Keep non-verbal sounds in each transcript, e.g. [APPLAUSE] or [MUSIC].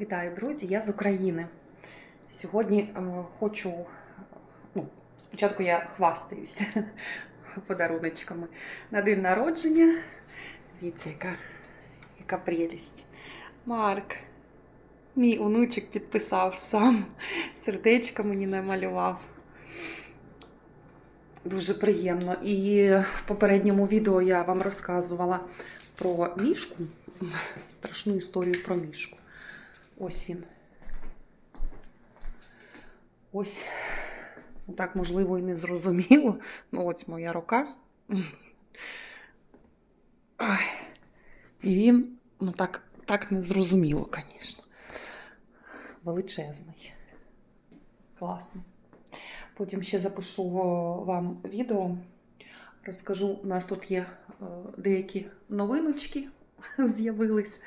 Вітаю, друзі! Я з України. Сьогодні е, хочу. Ну, спочатку я хвастаюся [LAUGHS] подаруночками на день народження. Дивіться, яка, яка прелість. Марк, мій онучик підписав сам, сердечко мені намалював. Дуже приємно. І в попередньому відео я вам розказувала про мішку, страшну історію про мішку. Ось він. Ось. Ну, Так, можливо, і не зрозуміло. Ну, ось моя рука. І він, ну так, так не зрозуміло, звісно. Величезний. Класний. Потім ще запишу вам відео. Розкажу, у нас тут є е, деякі новиночки [LAUGHS] з'явились.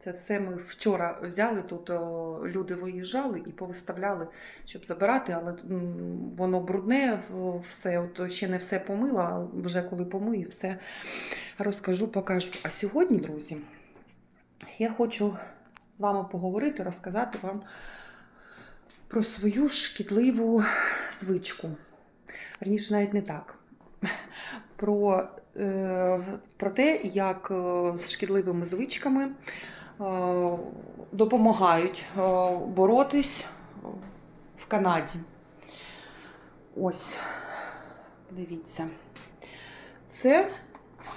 Це все ми вчора взяли. Тут о, люди виїжджали і повиставляли, щоб забирати, але м, воно брудне, все. От ще не все помила, а вже коли помию, все розкажу, покажу. А сьогодні, друзі, я хочу з вами поговорити, розказати вам про свою шкідливу звичку. Верніше, навіть не так. Про, е, про те, як е, з шкідливими звичками допомагають е, боротись в Канаді. Ось, дивіться. Це,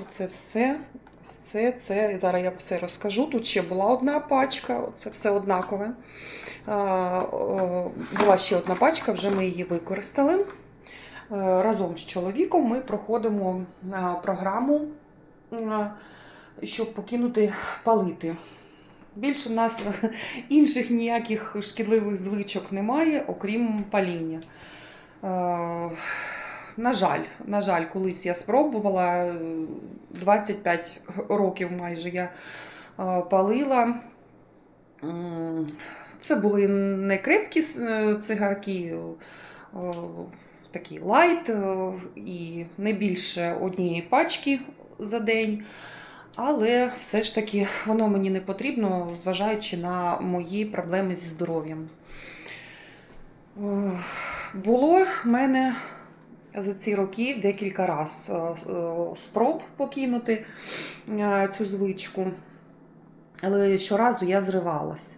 це все. Це, це. Зараз я все розкажу. Тут ще була одна пачка, це все однакове. Була ще одна пачка, вже ми її використали. Е, Разом з чоловіком ми проходимо програму, щоб покинути палити. Більше в нас [LAUGHS] інших ніяких шкідливих звичок немає, окрім паління. Е, На жаль, на жаль, колись я спробувала е, 25 років майже я е, палила. Це були не крепкі е, цигарки, такі лайт і не більше однієї пачки за день. Але все ж таки воно мені не потрібно, зважаючи на мої проблеми зі здоров'ям. Е, Було в мене за ці роки декілька разів спроб покинути е, цю звичку, але щоразу я зривалась.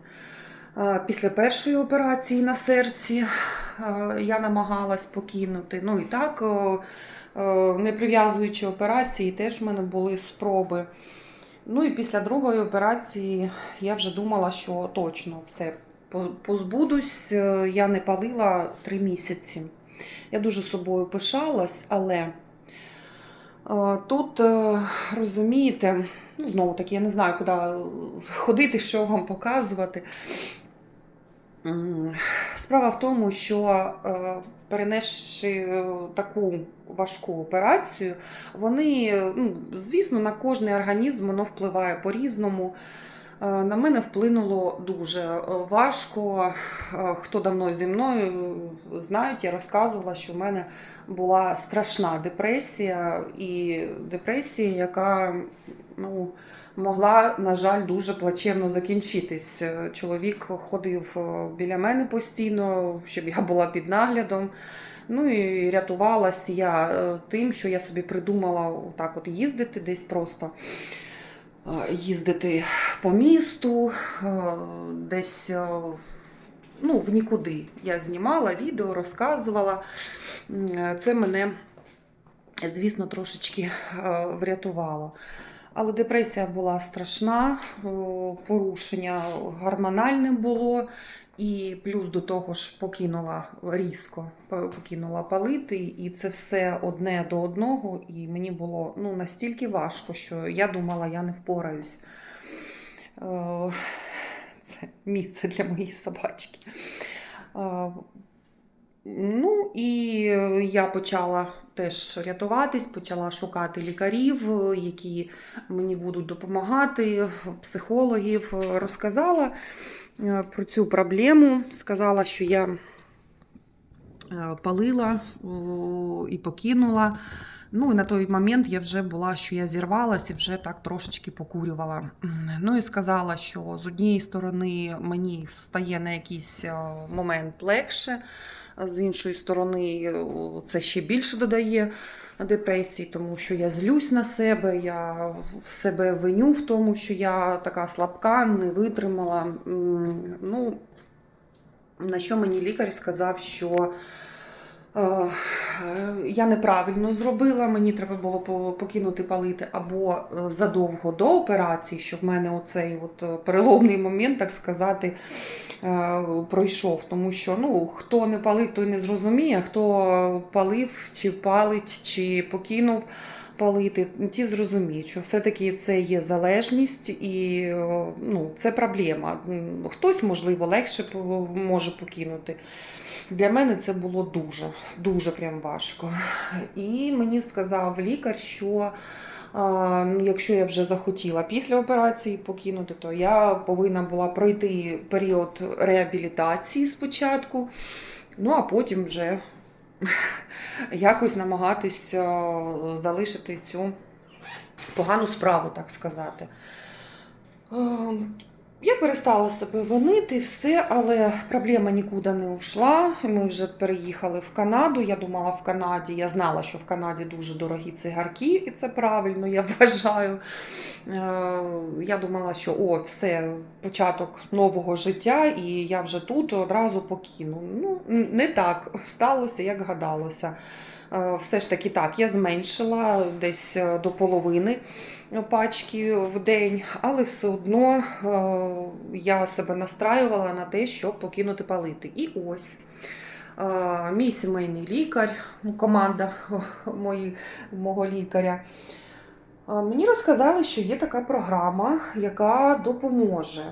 Е, Після першої операції на серці е, я намагалась покинути. Ну і так, е, е, не прив'язуючи операції, теж в мене були спроби. Ну і після другої операції я вже думала, що точно все позбудусь. Е, Я не палила три місяці. Я дуже собою пишалась, але е, тут, е, розумієте, ну, знову таки, я не знаю, куди ходити, що вам показувати. Справа в тому, що е, перенесши е, таку важку операцію, вони, ну, звісно, на кожний організм воно впливає по-різному. Е, На мене вплинуло дуже е, важко. Е, Хто давно зі мною знають, я розказувала, що в мене була страшна депресія, і депресія, яка ну, могла, на жаль, дуже плачевно закінчитись. Чоловік ходив біля мене постійно, щоб я була під наглядом. Ну і рятувалась я тим, що я собі придумала так от їздити десь просто. Е, Їздити по місту, е, десь е, ну, в нікуди. Я знімала відео, розказувала. Це мене, звісно, трошечки врятувало. Але депресія була страшна, порушення гормональне було, і плюс до того ж покинула різко, покинула палити, і це все одне до одного. І мені було ну, настільки важко, що я думала, я не впораюсь. Е, Це місце для моєї собачки. Е, Ну і я почала теж рятуватись, почала шукати лікарів, які мені будуть допомагати, психологів. Розказала про цю проблему, сказала, що я е, палила і покинула. Ну і на той момент я вже була, що я зірвалась і вже так трошечки покурювала. Ну і сказала, що з однієї сторони мені стає на якийсь е, момент легше, з іншої сторони, е, це ще більше додає депресії, тому що я злюсь на себе, я себе виню в тому, що я така слабка, не витримала. Ну, на що мені лікар сказав, що я неправильно зробила, мені треба було покинути палити або е, задовго до операції, щоб в мене оцей от е, переломний момент, так сказати, е, пройшов. Тому що ну, хто не палив, той не зрозуміє, хто палив, чи палить, чи покинув. Палити, ті зрозуміють, що все-таки це є залежність і ну, це проблема. Хтось, можливо, легше може покинути. Для мене це було дуже, дуже прям важко. І мені сказав лікар, що ну, якщо я вже захотіла після операції покинути, то я повинна була пройти період реабілітації спочатку, ну а потім вже [LAUGHS] якось намагатись залишити цю погану справу, так сказати. Я перестала себе винити, все, але проблема нікуди не ушла. Ми вже переїхали в Канаду. Я думала, в Канаді, я знала, що в Канаді дуже дорогі цигарки, і це правильно, я [LAUGHS] вважаю. Е, Я думала, що о, все, початок нового життя, і я вже тут одразу покину. Ну, не так сталося, як гадалося. Е, Все ж таки так, я зменшила десь е, до половини пачки в день, але все одно е, я себе настраювала на те, щоб покинути палити. І ось е, мій сімейний лікар, ну, команда [LAUGHS] мої, мого лікаря. е, Мені розказали, що є така програма, яка допоможе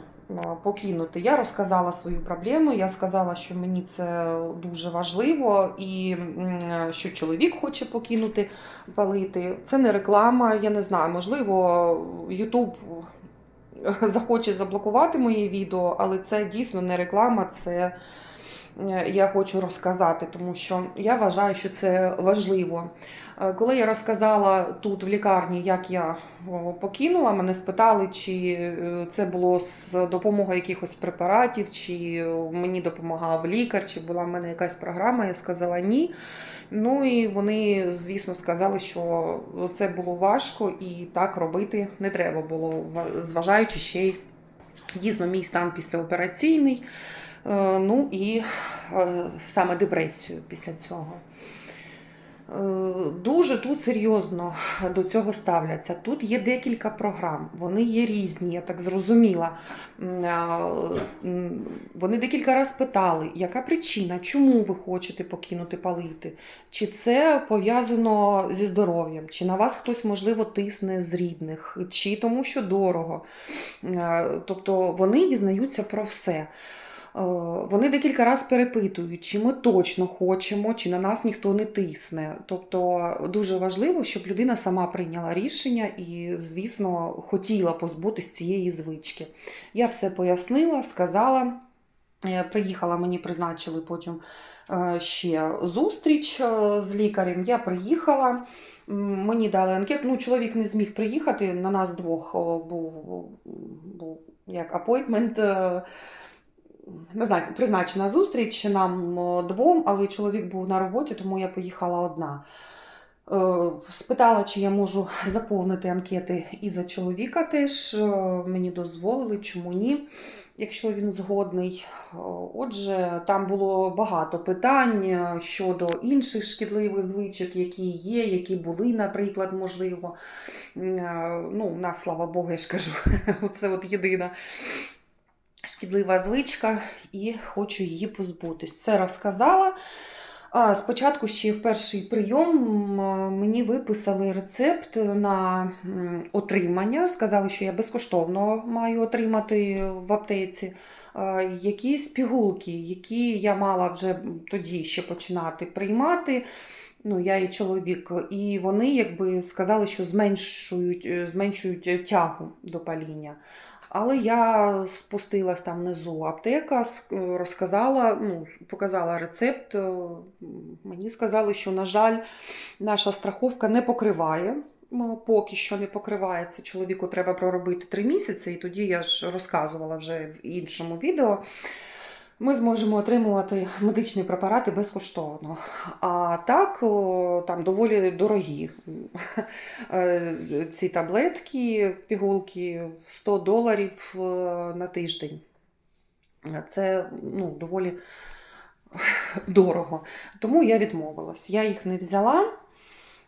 покинути. Я розказала свою проблему. Я сказала, що мені це дуже важливо, і що чоловік хоче покинути палити. Це не реклама, я не знаю, можливо, Ютуб захоче заблокувати моє відео, але це дійсно не реклама, це е, я хочу розказати, тому що я вважаю, що це важливо. Е, Коли я розказала тут в лікарні, як я покинула, мене спитали, чи е, це було з допомогою якихось препаратів, чи мені допомагав лікар, чи була в мене якась програма. Я сказала ні. Ну і вони, звісно, сказали, що це було важко і так робити не треба було, зважаючи ще й дійсно мій стан післяопераційний, е, ну і е, саме депресію після цього. Е, Дуже тут серйозно до цього ставляться. Тут є декілька програм, вони є різні, я так зрозуміла. Вони декілька разів питали, яка причина, чому ви хочете покинути палити? Чи це пов'язано зі здоров'ям, чи на вас хтось, можливо, тисне з рідних, чи тому, що дорого. Е, Тобто вони дізнаються про все. Е, Вони декілька разів перепитують, чи ми точно хочемо, чи на нас ніхто не тисне. Тобто дуже важливо, щоб людина сама прийняла рішення і, звісно, хотіла позбутися цієї звички. Я все пояснила, сказала. Е, Приїхала, мені призначили потім е, ще зустріч з лікарем. Я приїхала, мені дали анкету. Ну, чоловік не зміг приїхати. На нас двох був, був як апойтмент. Е, призначена зустріч нам двом, але чоловік був на роботі, тому я поїхала одна. Е, Спитала, чи я можу заповнити анкети і за чоловіка теж. Е, Мені дозволили, чому ні, якщо він згодний. Е, Отже, там було багато питань е, щодо інших шкідливих звичок, які є, які були, наприклад, можливо. Е, Ну, в нас, слава Богу, я ж кажу, [LAUGHS] це от єдина шкідлива звичка, і хочу її позбутись. Все розказала. А, спочатку ще в перший прийом мені виписали рецепт на отримання. Сказали, що я безкоштовно маю отримати в аптеці якісь пігулки, які я мала вже тоді ще починати приймати. Ну, я і чоловік, і вони якби сказали, що зменшують, е, зменшують тягу до паління. Але я спустилась там внизу аптека, розказала, ну, показала рецепт. е, Мені сказали, що, на жаль, наша страховка не покриває. Поки що не покривається. Чоловіку треба проробити три місяці, і тоді я ж розказувала вже в іншому відео. Ми зможемо отримувати медичні препарати безкоштовно. А так, там доволі дорогі Е, ці таблетки, пігулки 100 доларів е, на тиждень. Це ну, доволі дорого. Тому я відмовилась. Я їх не взяла.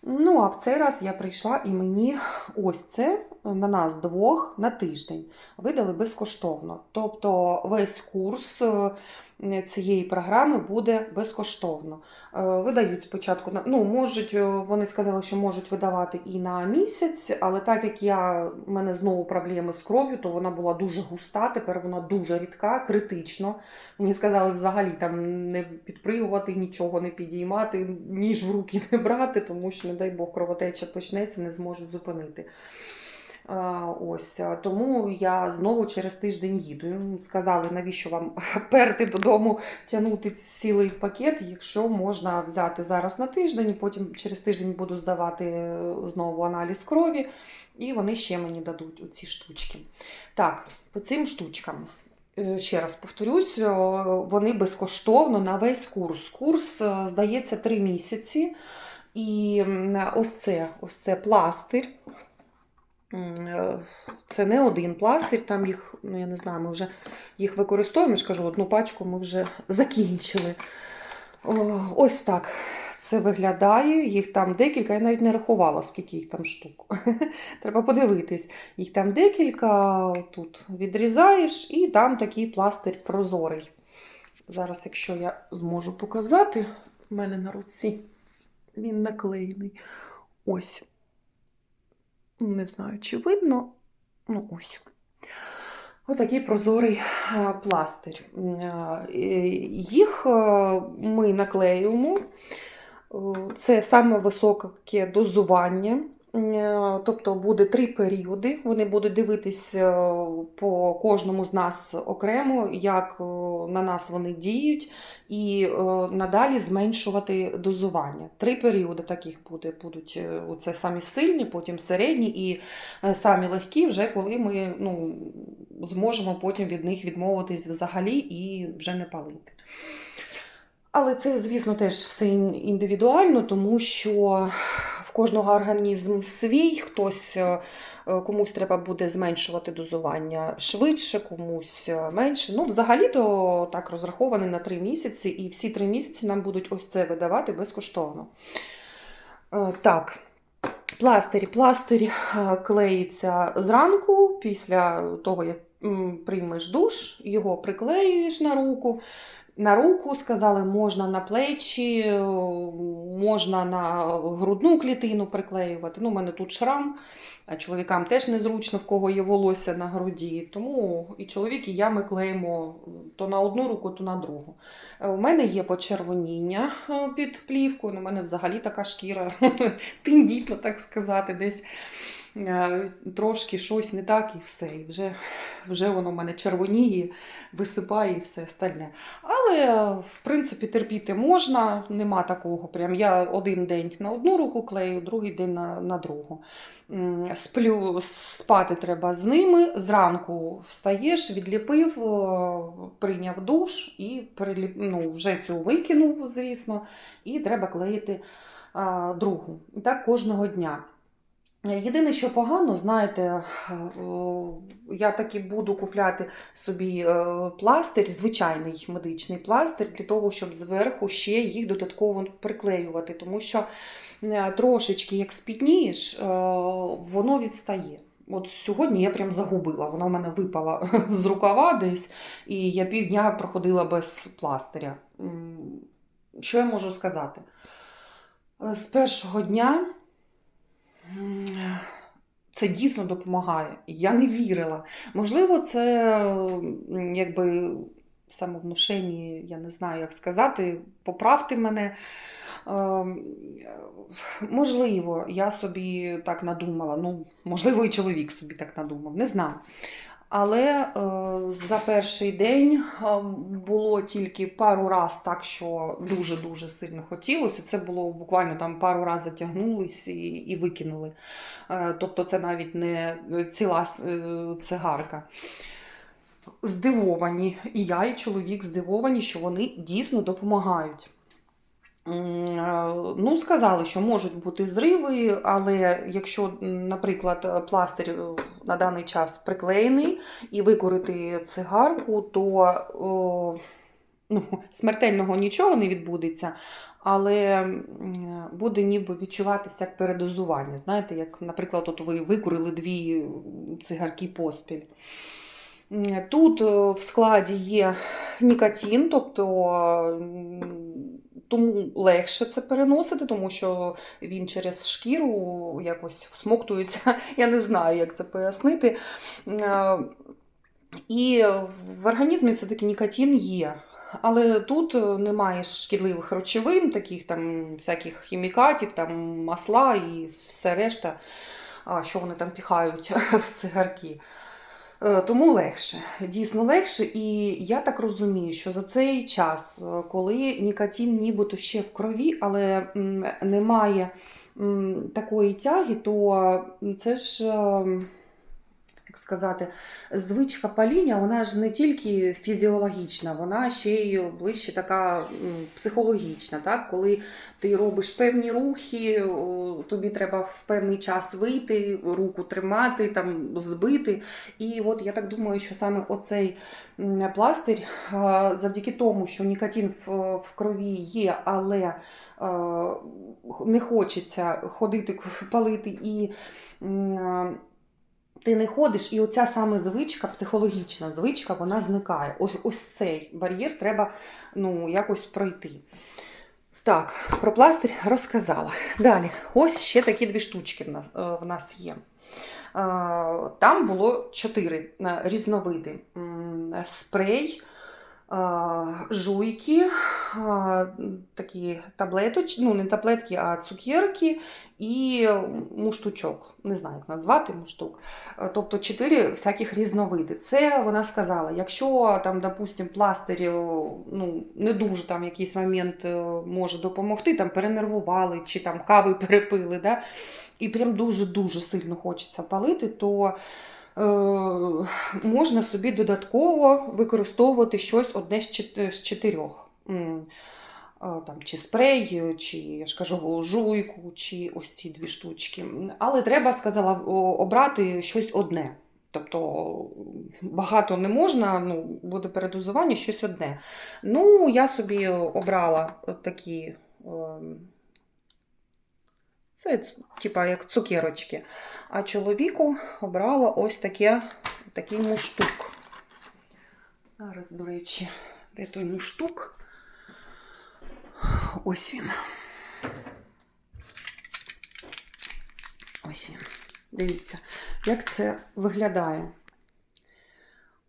Ну, а в цей раз я прийшла і мені ось це на нас двох на тиждень видали безкоштовно. Тобто весь курс е, цієї програми буде безкоштовно. Е, Видають спочатку ну, можуть, е, вони сказали, що можуть видавати і на місяць, але так як я в мене знову проблеми з кров'ю, то вона була дуже густа, тепер вона дуже рідка, критично. Мені сказали взагалі там не підпригувати, нічого не підіймати, ніж в руки не брати, тому що, не дай Бог, кровотеча почнеться, не зможуть зупинити. Ось тому я знову через тиждень їду. Сказали, навіщо вам [LAUGHS] перти додому тягнути цілий пакет, якщо можна взяти зараз на тиждень, потім через тиждень буду здавати е, знову аналіз крові, і вони ще мені дадуть оці штучки. Так, по цим штучкам. е, Ще раз повторюсь, вони безкоштовно на весь курс. Курс, е, здається, три місяці. І ось це, ось це пластир. Е, Це не один пластир, там їх, ну я не знаю, ми вже їх використовуємо. Я ж кажу, одну пачку ми вже закінчили. Ось так це виглядає. Їх там декілька, я навіть не рахувала, скільки їх там штук. [LAUGHS] Треба подивитись. Їх там декілька, тут відрізаєш, і там такий пластир прозорий. Зараз, якщо я зможу показати, в мене на руці він наклеєний. Ось. Не знаю, чи видно. Ну, ось. Отакий прозорий пластир. М, а, е, Їх ми наклеюємо. Е, Це саме високе дозування. Е, Тобто буде три періоди. Вони будуть дивитись е, по кожному з нас окремо, як е, на нас вони діють, і надалі зменшувати дозування. Три періоди таких буде. Будуть це самі сильні, потім середні і самі легкі, вже коли ми ну, зможемо потім від них відмовитись взагалі і вже не палити. Але це, звісно, теж все індивідуально, тому що кожного організм свій, хтось е, е, комусь треба буде зменшувати дозування швидше, комусь е, менше. Ну, взагалі-то так розрахований на три місяці, і всі три місяці нам будуть ось це видавати безкоштовно. Так, пластирі. Пластир е, клеїться зранку, після того, як приймеш душ, його приклеюєш на руку. На руку сказали, можна на плечі, можна на грудну клітину приклеювати. Ну, у мене тут шрам, а чоловікам теж незручно, в кого є волосся на груді. Тому і чоловік, і я ми клеїмо то на одну руку, то на другу. Е, У мене є почервоніння е, під плівкою. У мене взагалі така шкіра [LAUGHS] тендітна, так сказати, десь трошки щось не так і все. І вже, вже воно в мене червоніє, висипає і все остальне. Але, е, в принципі, терпіти можна, нема такого. Прям я один день на одну руку клею, другий день на, на другу. Сплю, спати треба з ними. Зранку встаєш, відліпив, е, прийняв душ і приліп, ну, вже цю викинув, звісно, і треба клеїти а, другу. І так кожного дня. Єдине, що погано, знаєте, е, я таки буду купляти собі е, пластир, звичайний медичний пластир, для того, щоб зверху ще їх додатково приклеювати, тому що е, трошечки як спітнієш, воно відстає. От сьогодні я прям загубила, вона в мене випала [LAUGHS] з рукава десь, і я півдня проходила без пластиря. Що я можу сказати? З першого дня це дійсно допомагає. Я не вірила. Можливо, це якби самовнушені, я не знаю, як сказати, поправте мене. Ем, Можливо, я собі так надумала. Ну, можливо, і чоловік собі так надумав, не знаю. Але е, за перший день е, було тільки пару раз так, що дуже-дуже сильно хотілося. Це було буквально там пару разів затягнулись і, і викинули. Е, тобто це навіть не ціла цигарка. Здивовані, і я, і чоловік здивовані, що вони дійсно допомагають. Ну, сказали, що можуть бути зриви, але якщо, наприклад, пластир е, на даний час приклеєний і викорити цигарку, то ну, [LAUGHS] смертельного нічого не відбудеться, але буде ніби відчуватися як передозування. Знаєте, як, наприклад, от ви викурили дві цигарки поспіль. Тут е, в складі є нікотин, тобто тому легше це переносити, тому що він через шкіру якось всмоктується. [LAUGHS] Я не знаю, як це пояснити. Е, І в організмі все-таки нікотин є. Але тут е, немає шкідливих речовин, таких там всяких хімікатів, там масла і все решта, що вони там піхають [LAUGHS] в цигарки. Е, Тому легше, дійсно легше. І я так розумію, що за цей час, е, коли нікотин нібито ще в крові, але немає такої тяги, то це ж. Як сказати, звичка паління, вона ж не тільки фізіологічна, вона ще й ближче така психологічна. Так? Коли ти робиш певні рухи, тобі треба в певний час вийти, руку тримати, там, збити. І от я так думаю, що саме оцей пластир, завдяки тому, що нікотин в, крові є, але не хочеться ходити, палити і. Ти не ходиш, і оця саме звичка, психологічна звичка, вона зникає. Ось ось цей бар'єр треба ну, якось пройти. Так, про пластир розказала. Далі, ось ще такі дві штучки в нас, е, в нас є. Е, Там було чотири е, різновиди: спрей, жуйки, такі таблеточки, ну не таблетки, а цукерки і муштучок. Не знаю, як назвати муштук. Е, Тобто чотири всяких різновиди. Це вона сказала, якщо там, допустим, пластир ну, не дуже там якийсь момент е, може допомогти, там перенервували чи там кави перепили, да, і прям дуже-дуже сильно хочеться палити, то можна собі додатково використовувати щось одне з чотирьох. Е, Там, чи спрей, чи я ж кажу, жуйку, чи ось ці дві штучки. Але треба, сказала, обрати щось одне. Тобто багато не можна, ну, буде передозування, щось одне. Ну, я собі обрала такі. Це типа як цукерочки. А чоловіку обрала ось таке, такий муштук. Зараз, до речі, де той муштук? Ось він. Ось він. Дивіться, як це виглядає.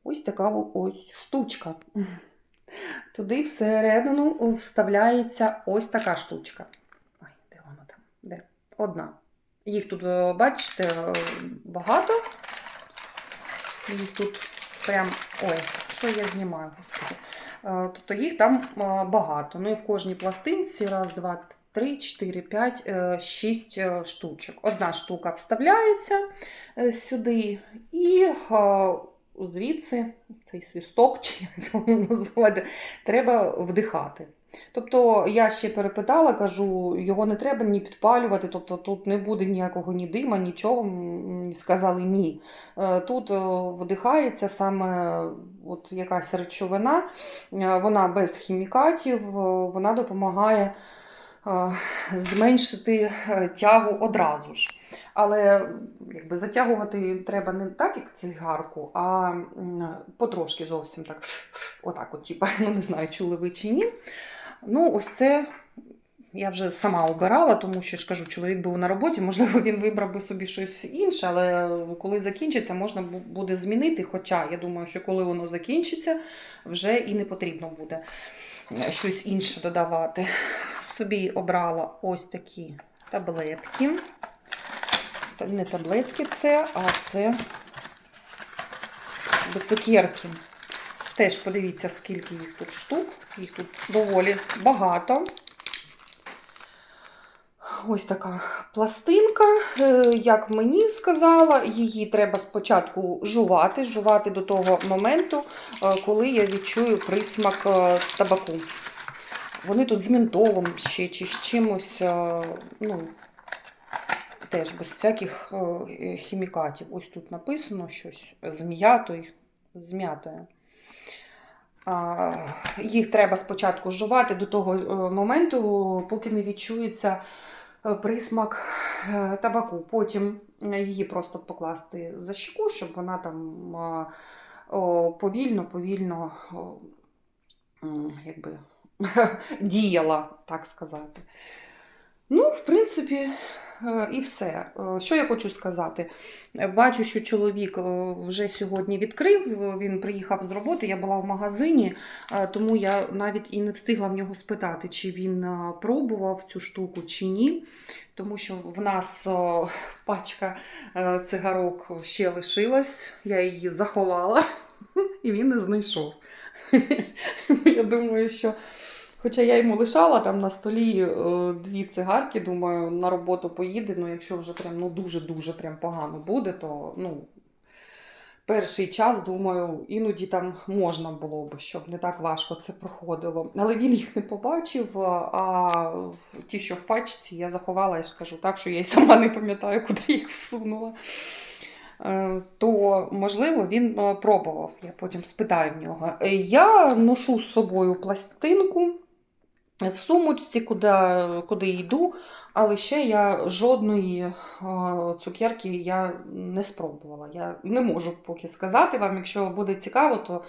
Ось така ось штучка. Туди всередину вставляється ось така штучка. Ой, де вона там? Де? Одна. Їх тут, е, бачите, е, багато. Їх тут прям. Ой, що я знімаю, господи. Е, Тобто їх там багато. Ну і в кожній пластинці раз, два, три, чотири, п'ять, шість штучок. Одна штука вставляється сюди, і звідси цей свісток, чи як його називати, треба вдихати. Тобто я ще перепитала, кажу, його не треба ні підпалювати, тобто тут не буде ніякого ні дима, нічого. Сказали ні. Е, Тут е, вдихається саме от якась речовина, Е, вона без хімікатів, вона допомагає зменшити тягу одразу ж. Але якби затягувати треба не так, як цигарку, а потрошки зовсім так. Отак, от, типа, [LAUGHS] ну не знаю, чули ви чи ні. Ну, ось це я вже сама обирала, тому що ж кажу, чоловік був на роботі, можливо, він вибрав би собі щось інше, але коли закінчиться, можна буде змінити. Хоча я думаю, що коли воно закінчиться, вже і не потрібно буде. щось інше додавати. Собі обрала ось такі таблетки. Не таблетки це, а це цукерки. Теж подивіться, скільки їх тут штук. Їх тут доволі багато. Ось така пластинка. Е, Як мені сказала, її треба спочатку жувати, жувати до того моменту, е, коли я відчую присмак е, табаку. Вони тут з ментолом ще чи з чимось, ну, теж без всяких хімікатів. Ось тут написано щось з м'ятою. З м'ятою. Їх треба спочатку жувати до того е, моменту, поки не відчується е, присмак е, табаку. Потім її просто покласти за щеку, щоб вона там повільно, повільно якби, [LAUGHS] діяла, так сказати. Ну, в принципі, і все. Е, Що я хочу сказати? Е, Бачу, що чоловік е, вже сьогодні відкрив. е, Він приїхав з роботи, я була в магазині, е, тому я навіть і не встигла в нього спитати, чи він е, пробував цю штуку чи ні. Тому що в нас е, пачка е, цигарок ще лишилась, я її заховала, [LAUGHS] і він не знайшов. [LAUGHS] Я думаю, що. Хоча я йому лишала там на столі е, дві цигарки, думаю, на роботу поїде. Ну, якщо вже прям ну, дуже-дуже прям погано буде, то ну, перший час, думаю, іноді там можна було б, щоб не так важко це проходило. Але він їх не побачив, а ті, що в пачці, я заховала, я ж кажу так, що я й сама не пам'ятаю, куди їх всунула. Е, То, можливо, він е, пробував. Я потім спитаю в нього. Е, Я ношу з собою пластинку в сумочці, куди, куди йду, але ще я жодної е, цукерки я не спробувала. Я не можу поки сказати вам. Якщо буде цікаво, то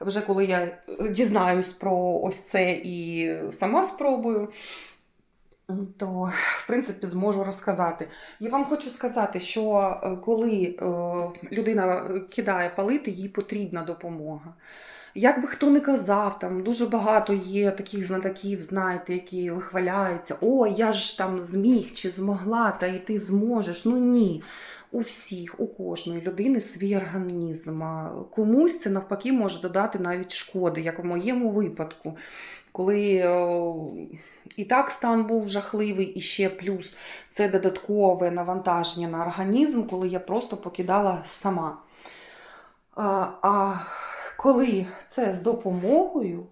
вже коли я дізнаюсь про ось це і сама спробую. То, в принципі, зможу розказати. Я вам хочу сказати, що е, коли е, людина кидає палити, їй потрібна допомога. Як би хто не казав, там дуже багато є таких знатоків, знаєте, які вихваляються, о, я ж там зміг чи змогла, та і ти зможеш. Ну ні. У всіх, у кожної людини свій організм. Комусь це навпаки може додати навіть шкоди, як в моєму випадку. Коли і так стан був жахливий, і ще плюс це додаткове навантаження на організм, коли я просто покидала сама. А коли це з допомогою,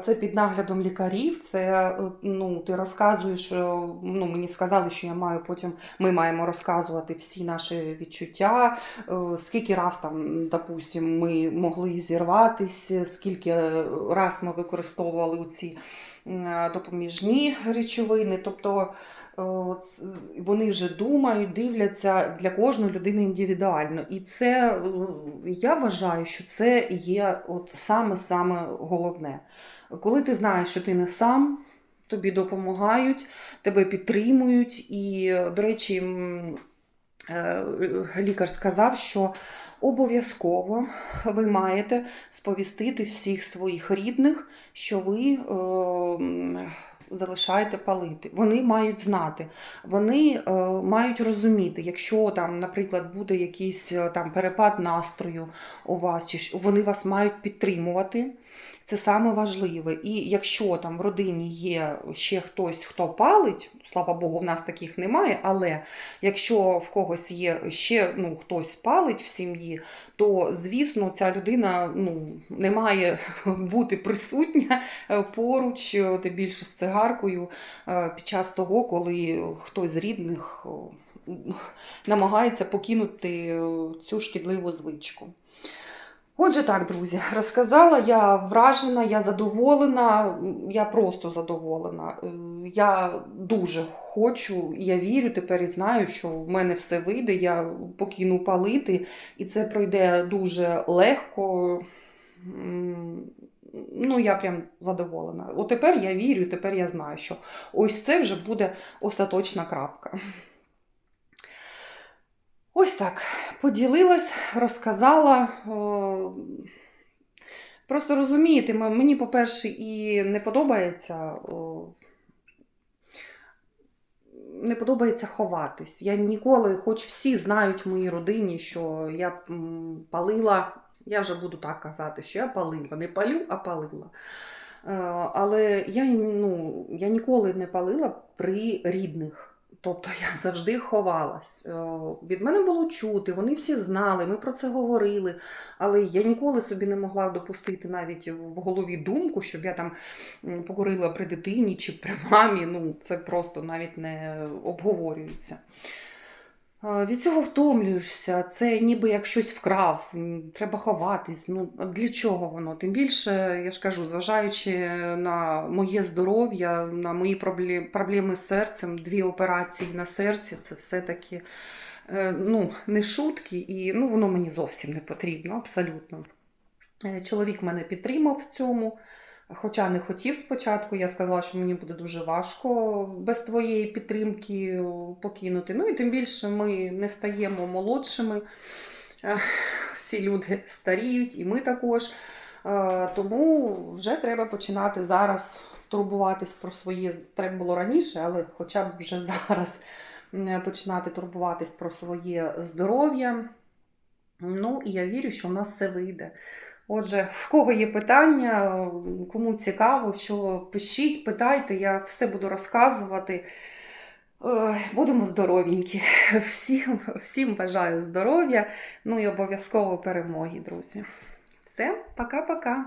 це під наглядом лікарів, це е, ну, ти розказуєш, е, ну, мені сказали, що я маю потім, ми маємо розказувати всі наші відчуття, е, скільки раз там, допустим, ми могли зірватись, скільки раз ми використовували ці допоміжні речовини. Тобто е, вони вже думають, дивляться для кожної людини індивідуально. І це е, я вважаю, що це є от саме-саме головне. Коли ти знаєш, що ти не сам, тобі допомагають, тебе підтримують. І, до речі, е, лікар сказав, що обов'язково ви маєте сповістити всіх своїх рідних, що ви е, залишаєте палити. Вони мають знати, вони е, мають розуміти, якщо там, наприклад, буде якийсь е, там перепад настрою у вас, чи вони вас мають підтримувати. Це саме важливе. І якщо там в родині є ще хтось, хто палить, слава Богу, в нас таких немає, але якщо в когось є ще ну, хтось палить в сім'ї, то звісно ця людина ну, не має [LAUGHS] бути присутня е, поруч, е, тим більше з цигаркою, е, під час того, коли хтось з рідних намагається покинути цю шкідливу звичку. Отже, так, друзі, розказала, я вражена, я задоволена, я просто задоволена. Е, Я дуже хочу, я вірю тепер і знаю, що в мене все вийде, я покину палити, і це пройде дуже легко. Ну, я прям задоволена. От тепер я вірю, тепер я знаю, що ось це вже буде остаточна крапка. Ось так. Поділилась, розказала. Просто розумієте, мені, по-перше, і не подобається. Не подобається ховатись. Я ніколи, хоч всі знають в моїй родині, що я палила, я вже буду так казати, що я палила. Не палю, а палила. Е, Але я, ну, я ніколи не палила при рідних. Тобто я завжди ховалась. Е, Від мене було чути, вони всі знали, ми про це говорили. Але я ніколи собі не могла допустити навіть в голові думку, щоб я там покорила при дитині чи при мамі. Ну, це просто навіть не обговорюється. Від цього втомлюєшся, це ніби як щось вкрав, треба ховатись. Ну, для чого воно? Тим більше, я ж кажу, зважаючи на моє здоров'я, на мої проблеми з серцем, дві операції на серці, це все-таки е, ну, не шутки, і ну, воно мені зовсім не потрібно, абсолютно. Е, Чоловік мене підтримав в цьому. Хоча не хотів спочатку, я сказала, що мені буде дуже важко без твоєї підтримки покинути. Ну і тим більше ми не стаємо молодшими. Всі люди старіють, і ми також. Е, Тому вже треба починати зараз турбуватись про своє. Треба було раніше, але хоча б вже зараз починати турбуватись про своє здоров'я. Ну, і я вірю, що у нас все вийде. Отже, в кого є питання, кому цікаво, що пишіть, питайте, я все буду розказувати. Будемо здоровенькі. [LAUGHS] Всім, всім бажаю здоров'я, ну і обов'язково перемоги, друзі. Все, пока-пока.